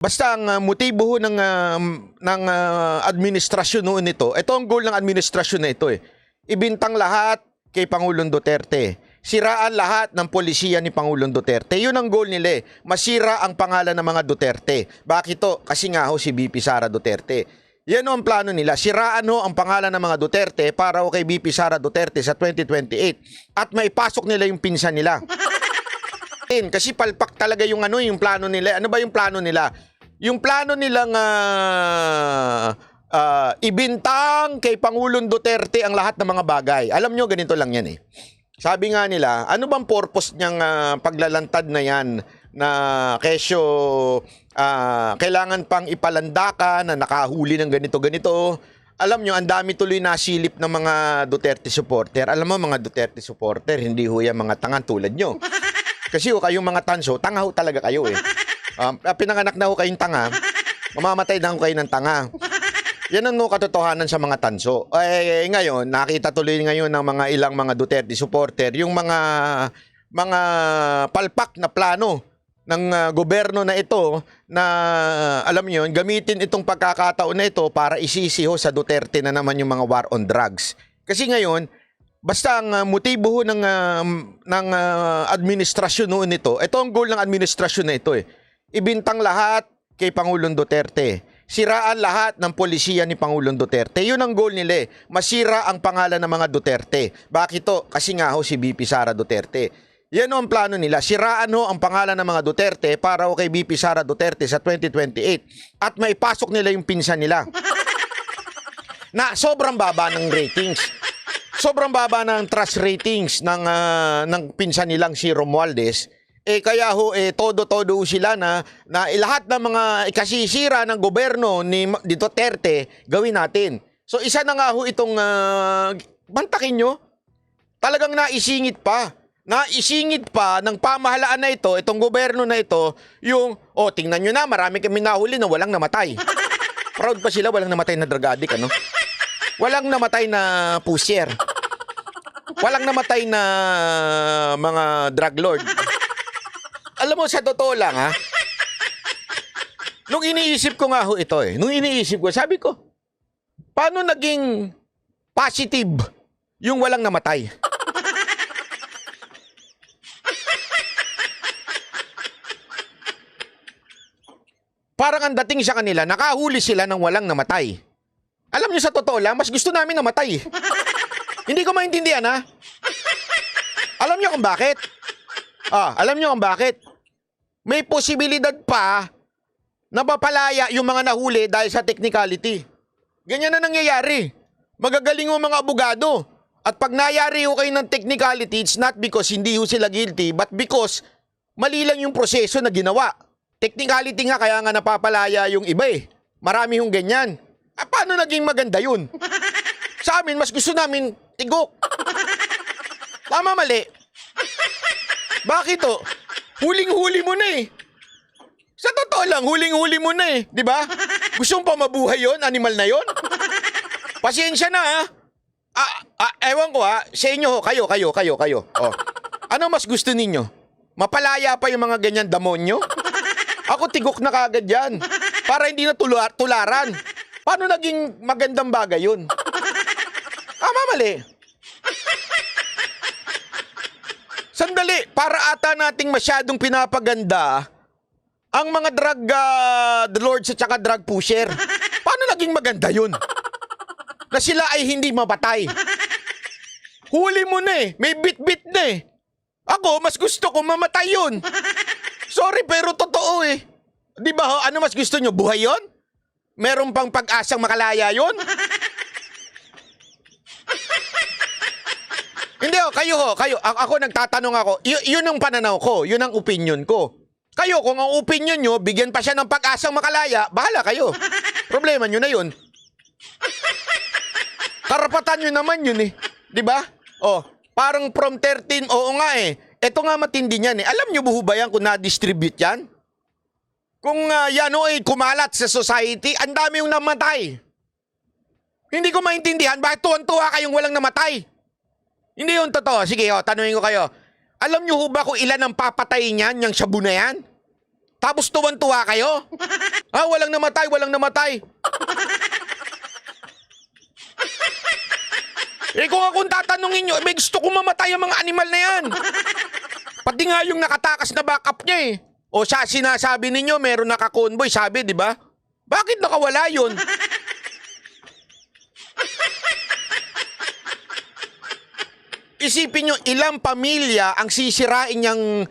Basta ang ah, motibo ho ng ah, ng ah, administrasyon noon nito, ito ang goal ng administrasyon na ito eh. Ibintang lahat kay Pangulong Duterte. Siraan lahat ng polisiya ni Pangulong Duterte. Yun ang goal nila eh. Masira ang pangalan ng mga Duterte. Bakit to? Kasi nga ho si BP Sara Duterte. Yan ang plano nila. Siraan ho ang pangalan ng mga Duterte para ho kay BP Sara Duterte sa 2028. At maipasok nila yung pinsan nila. Kasi palpak talaga yung ano yung plano nila. Ano ba yung plano nila? Yung plano nilang ah, ah, ibintang kay Pangulong Duterte ang lahat ng mga bagay. Alam nyo, ganito lang yan eh. Sabi nga nila, ano bang purpose niyang ah, paglalantad na yan na kesyo ah, kailangan pang ipalanda na nakahuli ng ganito-ganito. Alam nyo, ang dami tuloy nasilip ng mga Duterte supporter. Alam mo, mga Duterte supporter, hindi ho yan mga tangan tulad nyo. Kasi ho, kayong mga tanso, tanga ho talaga kayo eh. Um, pinanganak na ho kayong tanga, mamamatay na ho kayo ng tanga. Yan ang no katotohanan sa mga tanso. Eh, ngayon, nakita tuloy ngayon ng mga ilang mga Duterte supporter, yung mga mga palpak na plano ng ah, gobyerno na ito na alam niyo, gamitin itong pagkakataon na ito para isisiho sa Duterte na naman yung mga war on drugs. Kasi ngayon, basta ang ah, motibo ng ah, ng ah, administrasyon noon nito, ito ang goal ng administrasyon na ito eh. Ibintang lahat kay Pangulong Duterte. Siraan lahat ng polisiya ni Pangulong Duterte. Yun ang goal nila eh. Masira ang pangalan ng mga Duterte. Bakit to? Kasi nga ho si BP Sara Duterte. Yan ho ang plano nila. Siraan ho ang pangalan ng mga Duterte para ho kay BP Sara Duterte sa 2028. At maipasok nila yung pinsan nila. na sobrang baba ng ratings. Sobrang baba ng trust ratings ng ah, ng pinsan nilang si Romualdez. Eh kaya ho eh todo-todo sila na na lahat ng mga ikasisira ng gobyerno ni Duterte gawin natin. So isa na nga ho itong ah, bantakin nyo. Talagang naisingit pa. Naisingit pa ng pamahalaan na ito, itong gobyerno na ito, yung, oh, tingnan nyo na, marami kami nahuli na walang namatay. Proud pa sila, walang namatay na drug addict, ano? Walang namatay na pusher. Walang namatay na mga drug lord. Alam mo, sa totoo lang, ha? Nung iniisip ko nga ho ito eh, nung iniisip ko, sabi ko, paano naging positive yung walang namatay? Parang ang dating sa kanila, nakahuli sila ng walang namatay. Alam niyo sa totoo lang, mas gusto namin namatay. Hindi ko maintindihan ha. Alam niyo kung bakit? Ah, alam niyo kung bakit? May posibilidad pa na mapalaya yung mga nahuli dahil sa technicality. Ganyan na nangyayari. Magagaling yung mga abogado. At pag nayari ho kayo ng technicality, it's not because hindi ho sila guilty, but because mali lang yung proseso na ginawa. Technicality nga kaya nga napapalaya yung iba eh. Marami hong ganyan. Ah, paano naging maganda yun? Sa amin, mas gusto namin tigok. Tama mali. Bakit to? Huling-huli mo na eh. Sa totoo lang, huling-huli mo na eh. Di ba? Gusto mo pa mabuhay yon animal na yon? Pasensya na ha. Ah, ah, ewan ko ha. Sa inyo, kayo, kayo, kayo, kayo. Oh. Ano mas gusto ninyo? Mapalaya pa yung mga ganyan damonyo? Ako tigok na kagad yan. Para hindi na tular, tularan. Paano naging magandang bagay yun? Tama mali. Sandali, para ata nating masyadong pinapaganda ang mga drug ah, lords at saka drug pusher. Paano naging maganda yun? Na sila ay hindi mapatay. Huli mo na eh. May bit-bit na eh. Ako, mas gusto ko mamatay yun. Sorry, pero totoo eh. Di ba? Ano mas gusto nyo? Buhay yon? Meron pang pag-asang makalaya yon? Hindi ho, kayo ho, kayo. A- ako nagtatanong ako. Y- yun ang pananaw ko, yun ang opinion ko. Kayo, kung ang opinion nyo, bigyan pa siya ng pag-asang makalaya, bahala kayo. Problema nyo na yun. Karapatan nyo naman yun eh. Ba? Oh, parang from 13, oo nga eh. Ito nga matindi niyan eh. Alam nyo buho ba yan kung na-distribute yan? Kung ah, yan o ay kumalat sa society, ang dami yung namatay. Hindi ko maintindihan bakit tuwan-tuwa kayong walang namatay. Hindi yun totoo. Sige, oh, tanungin ko kayo. Alam nyo ba kung ilan ang papatay niyan, yung shabu na yan? Tapos tuwan-tuwa kayo? Ah, walang namatay, walang namatay. eh kung akong tatanungin nyo, eh, may gusto kong mamatay ang mga animal na yan. Pati nga yung nakatakas na backup niya eh. O siya, sinasabi ninyo, meron naka-convoy, sabi, di ba? Bakit nakawala yun? Isipin nyo, ilang pamilya ang sisirain niyang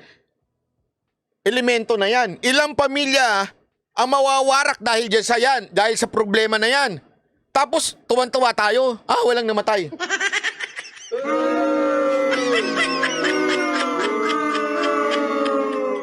elemento na yan. Ilang pamilya ang mawawarak dahil dyan sa yan, dahil sa problema na yan. Tapos, tuwan-tuwa tayo. Ah, walang namatay.